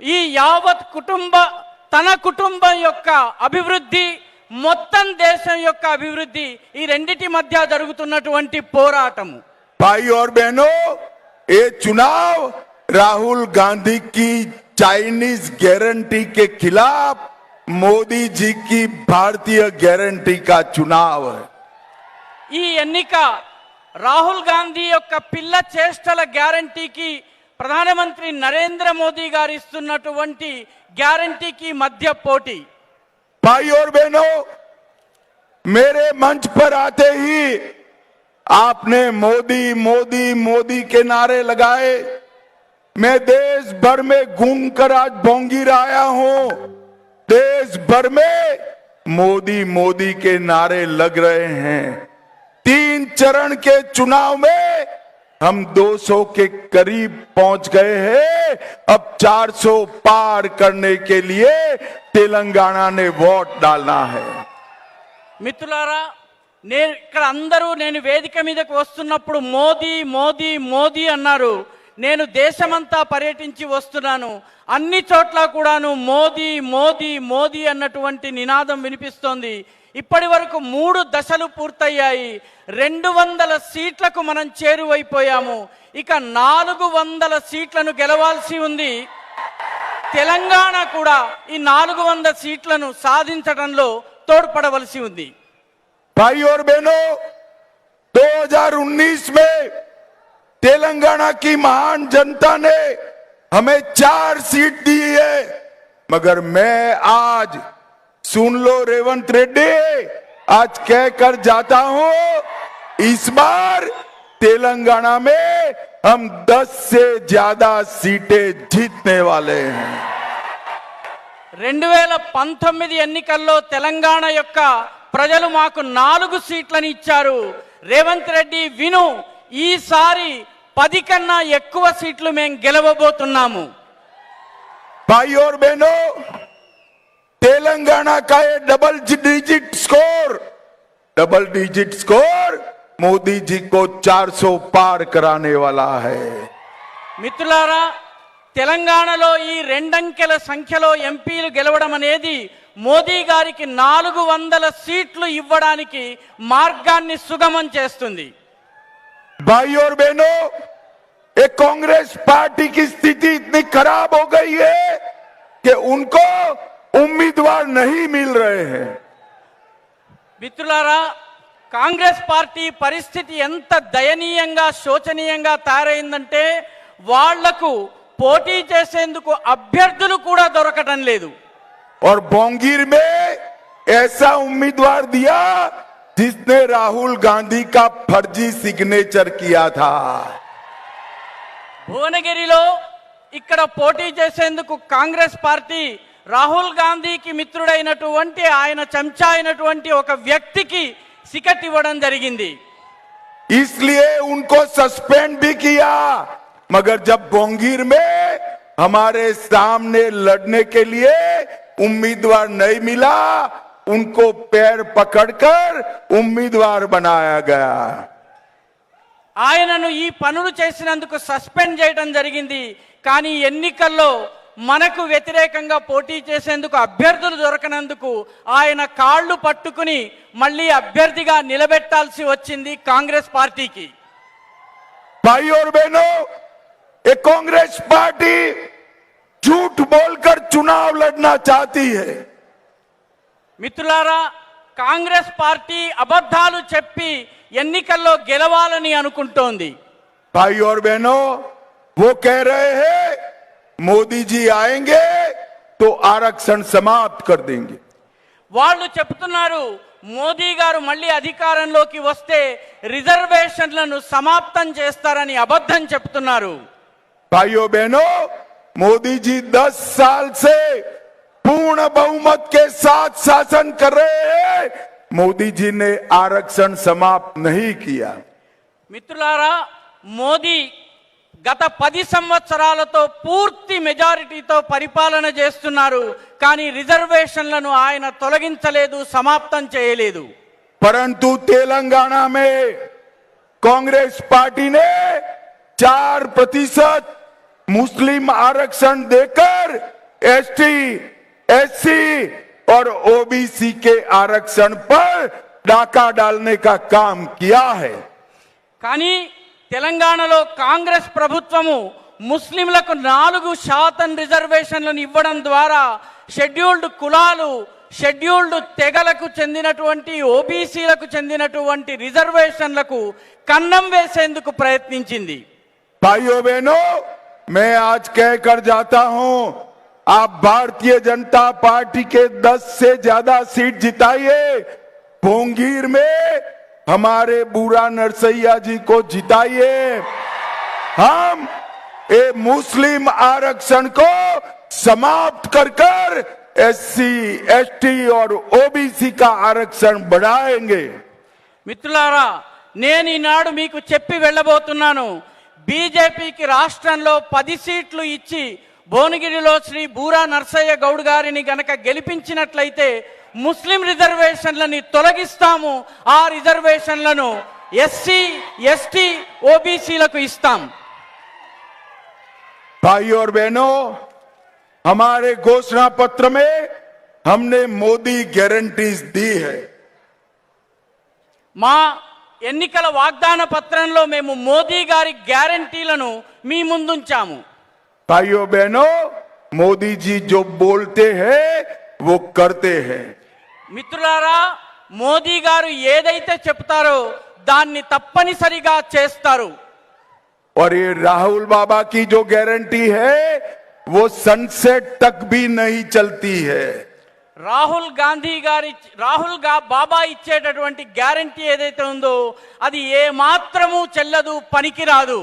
ఈ యావత్ కుటుంబ తన కుటుంబం యొక్క అభివృద్ధి మొత్తం దేశం యొక్క అభివృద్ధి ఈ రెండిటి మధ్య జరుగుతున్నటువంటి పోరాటము भाई और बहनों ये चुनाव राहुल गांधी की चाइनीज गारंटी के खिलाफ मोदी जी की भारतीय गारंटी का चुनाव है ఈ ఎన్నిక రాహుల్ గాంధీ యొక్క పిల్ల చేష్టల గ్యారంటీకి ప్రధానమంత్రి నరేంద్ర మోదీ గారు ఇస్తున్నటువంటి గ్యారంటీకి మధ్య పోటీ भाई और बहनों मेरे मंच पर आते ही आपने मोदी मोदी मोदी के नारे लगाए मैं देश भर में घूम कर आज बोंगीर आया हूं देश भर में मोदी मोदी के नारे लग रहे हैं तीन चरण के चुनाव में हम 200 के करीब पहुंच गए हैं अब 400 पार करने के लिए तेलंगाना ने वोट डालना है మిత్రులారా నేను ఇక్కడ అందరూ నేను వేదిక మీదకు వస్తున్నప్పుడు మోదీ మోదీ మోదీ అన్నారు నేను దేశమంతా పర్యటించి వస్తున్నాను అన్ని చోట్ల కూడాను మోదీ మోదీ మోదీ అన్నటువంటి నినాదం వినిపిస్తోంది ఇప్పటి వరకు మూడు దశలు పూర్తయ్యాయి రెండు వందల సీట్లకు మనం చేరువైపోయాము ఇక నాలుగు వందల సీట్లను గెలవాల్సి ఉంది తెలంగాణ కూడా ఈ నాలుగు వంద సీట్లను సాధించడంలో తోడ్పడవలసి ఉంది भाई और बहनों 2019 में तेलंगाना की महान जनता ने हमें चार सीट दी है मगर मैं आज सुन लो रेवंत रेड्डी आज कहकर जाता हूं इस बार तेलंगाना में हम 10 से ज्यादा सीटें जीतने वाले हैं రెండు వేల పంతొమ్మిది ఎన్నికల్లో తెలంగాణ యొక్క ప్రజలు మాకు నాలుగు సీట్లను ఇచ్చారు రేవంత్ రెడ్డి విను ఈసారి పది కన్నా ఎక్కువ సీట్లు మేము గెలవబోతున్నాము भाई और बहनों तेलंगाना का ये double digit score double digit score Modi ji को 400 पार कराने वाला है మిత్రులారా తెలంగాణలో ఈ రెండంకెల సంఖ్యలో ఎంపీలు గెలవడం అనేది మోదీ గారికి నాలుగు వందల సీట్లు ఇవ్వడానికి మార్గాన్ని సుగమం చేస్తుంది भाई और बहनों ये कांग्रेस पार्टी की स्थिति इतनी खराब हो गई है कि उनको उम्मीदवार नहीं मिल रहे हैं మిత్రులారా కాంగ్రెస్ పార్టీ పరిస్థితి ఎంత దయనీయంగా శోచనీయంగా తయారైందంటే వాళ్లకు పోటీ చేసేందుకు అభ్యర్థులు కూడా దొరకటం లేదు और बोंगीर में ऐसा उम्मीदवार दिया जिसने राहुल गांधी का फर्जी सिग्नेचर किया था భువనగిరిలో ఇక్కడ పోటీ చేసేందుకు కాంగ్రెస్ పార్టీ రాహుల్ గాంధీకి మిత్రుడైనటువంటి ఆయన చెంచా అయినటువంటి ఒక వ్యక్తికి సికట్ ఇవ్వడం జరిగింది इसलिए उनको सस्पेंड भी किया मगर जब बोंगीर में हमारे सामने लड़ने के लिए उम्मीदवार नहीं मिला उनको पैर पकड़कर उम्मीदवार बनाया गया ఆయనను ఈ పనులు చేసినందుకు సస్పెండ్ చేయడం జరిగింది కానీ ఎన్నికల్లో మనకు వ్యతిరేకంగా పోటీ చేసేందుకు అభ్యర్థులు దొరకనందుకు ఆయన కాళ్ళు పట్టుకుని మళ్ళీ అభ్యర్థిగా నిలబెట్టాల్సి వచ్చింది కాంగ్రెస్ పార్టీకి भाई और बहनों ये कांग्रेस पार्टी झूठ बोलकर चुनाव लड़ना चाहती है మిత్రులారా కాంగ్రెస్ పార్టీ అబద్ధాలు చెప్పి ఎన్నికల్లో గెలవాలని అనుకుంటోంది भाई और बहनों वो कह रहे हैं मोदी जी आएंगे तो आरक्षण समाप्त कर देंगे వాళ్ళు చెప్తున్నారు మోదీ గారు మళ్ళీ అధికారంలోకి వస్తే రిజర్వేషన్లను సమాప్తం చేస్తారని అబద్ధం చెప్తున్నారు भाइयों बहनों मोदी जी 10 साल से पूर्ण बहुमत के साथ शासन कर रहे हैं मोदी जी ने आरक्षण समाप्त नहीं किया మిత్రులారా మోదీ గత పది సంవత్సరాలతో పూర్తి మెజారిటీతో పరిపాలన చేస్తున్నారు కానీ రిజర్వేషన్లను ఆయన తొలగించలేదు సమాప్తం చేయలేదు परंतु तेलंगाना में कांग्रेस पार्टी ने चार प्रतिशत मुस्लिम आरक्षण देकर एसटी, एससी और ओबीसी के आरक्षण पर डाका डालने का काम किया है కానీ తెలంగాణలో కాంగ్రెస్ ప్రభుత్వము ముస్లింలకు నాలుగు శాతం రిజర్వేషన్లను ఇవ్వడం ద్వారా షెడ్యూల్డ్ కులాలు షెడ్యూల్డ్ తెగలకు చెందినటువంటి ఓబీసీలకు చెందినటువంటి రిజర్వేషన్లకు కన్నం వేసేందుకు ప్రయత్నించింది. భాయో బేనో మే ఆజ్ కేకర్ భారతీయ జనతా పార్టీ కే 10 సీట్ జితాయే భోంగీర్ మే हमारे बूरा नरसैया जी को जिताइए हम ये मुस्लिम आरक्षण को समाप्त कर कर एससी, एसटी और ओबीसी का आरक्षण बढ़ाएंगे మిత్రులారా నేను ఈనాడు మీకు చెప్పి వెళ్ళబోతున్నాను బీజేపీకి రాష్ట్రంలో పది సీట్లు ఇచ్చి భువనగిరిలో శ్రీ బూరా నర్సయ్య గౌడ్ గారిని గనక గెలిపించినట్లయితే ముస్లిం రిజర్వేషన్లని తొలగిస్తాము ఆ రిజర్వేషన్లను ఎస్సీ ఎస్టీ ఓబీసీలకు ఇస్తాం भाइयों और बहनों हमारे घोषणा पत्र में हमने मोदी गारंटीज दी है మా ఎన్నికల వాగ్దాన పత్రంలో మేము మోదీ గారి గ్యారంటీలను మీ ముందుంచాము भाइयों बहनों मोदी जी जो बोलते हैं वो करते हैं మిత్రులారా మోదీ గారు ఏదైతే చెప్తారో దాన్ని తప్పనిసరిగా చేస్తారు और ये राहुल बाबा की जो गारंटी है वो सनसेट तक भी नहीं चलती है రాహుల్ గాంధీ గారి రాహుల్ గా బాబా ఇచ్చేటటువంటి గ్యారంటీ ఏదైతే ఉందో అది ఏ మాత్రము చెల్లదు పనికిరాదు